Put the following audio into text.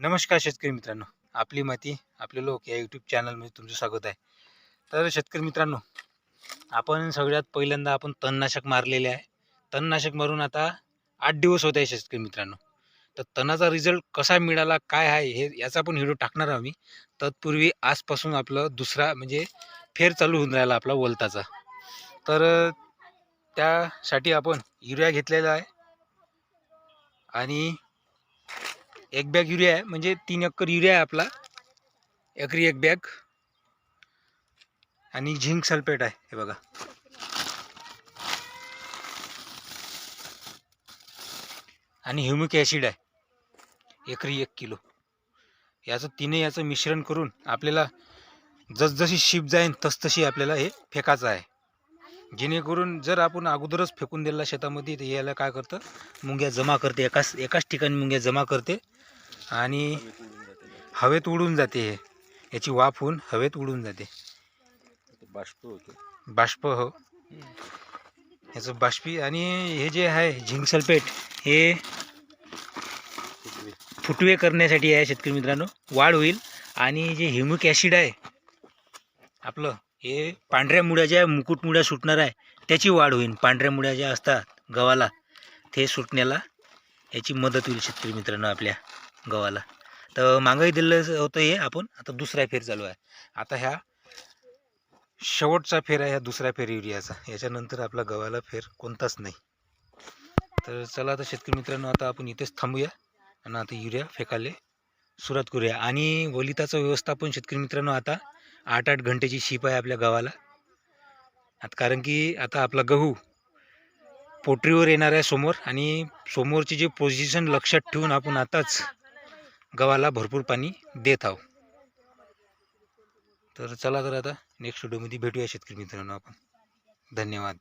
नमस्कार शेतकरी मित्रांनो. आपली माती आपले लोक या यूट्यूब चॅनलमध्ये तुमचं स्वागत आहे. तर शेतकरी मित्रांनो आपण सगळ्यात पहिल्यांदा आपण तणनाशक मारलेले आहे. तणनाशक मारून आता आठ दिवस होत आहे शेतकरी मित्रांनो. तर तणाचा रिझल्ट कसा मिळाला काय आहे हे याचा पण व्हिडिओ टाकणार आहोत मी तत्पूर्वी आजपासून आपलं दुसरा म्हणजे फेर चालू होऊन राहिला आपला वलताचा. तर त्यासाठी आपण युरिया घेतलेला आहे. आणि एक बॅग युरिया आहे म्हणजे तीन एकर युरिया आहे आपला. एकरी एक बॅग. आणि झिंक सल्फेट आहे हे बघा. आणि ह्युमिक ॲसिड आहे एकरी एक किलो. याचं तिने याचं मिश्रण करून आपल्याला जसजशी शिप जाईन तसतशी आपल्याला हे फेकायचं आहे. जेणेकरून जर आपण अगोदरच फेकून दिला शेतामध्ये तर याला काय करतं? मुंग्या जमा करते. एकाच एकाच ठिकाणी मुंग्या जमा करते. आणि हवेत उडून जाते हे. याची वाफ होऊन हवेत उडून जाते. बाष्प होतो. बाष्प हो. याचं बाष्पी आणि हे जे आहे झिंक सल्फेट हे फुटवे करण्यासाठी आहे शेतकरी मित्रांनो. वाढ होईल आणि जे ह्युमिक ॲसिड आहे आपलं हे पांढऱ्या मुळ्या ज्या मुकुट मुळ्या सुटणार आहे त्याची वाढ होईल. पांढऱ्या मुळ्या ज्या असतात गव्हाला ते सुटण्याला याची मदत होईल शेतकरी मित्रांनो आपल्या. गव्हाला. तर मागंही दिलं होतं हे आपण. आता दुसरा फेर चालू आहे. आता ह्या शेवटचा फेर आहे ह्या दुसऱ्या फेर युरियाचा. याच्यानंतर आपला गव्हाला फेर कोणताच नाही. तर चला आता शेतकरी मित्रांनो आता आपण इथेच थांबूया. आणि आता युरिया फेकायला सुरुवात करूया. आणि वलिताचं व्यवस्थापन शेतकरी मित्रांनो आता आठ आठ घंटेची शिप आहे आपल्या गव्हाला. आता कारण की आता आपला गहू पोटरीवर येणार आहे समोर. आणि समोरची जी पोझिशन लक्षात ठेवून आपण आताच गव्हाला भरपूर पाणी देत आहोत. तर चला तर आता नेक्स्ट व्हिडिओमध्ये भेटूया शेतकरी मित्रांनो आपण. धन्यवाद.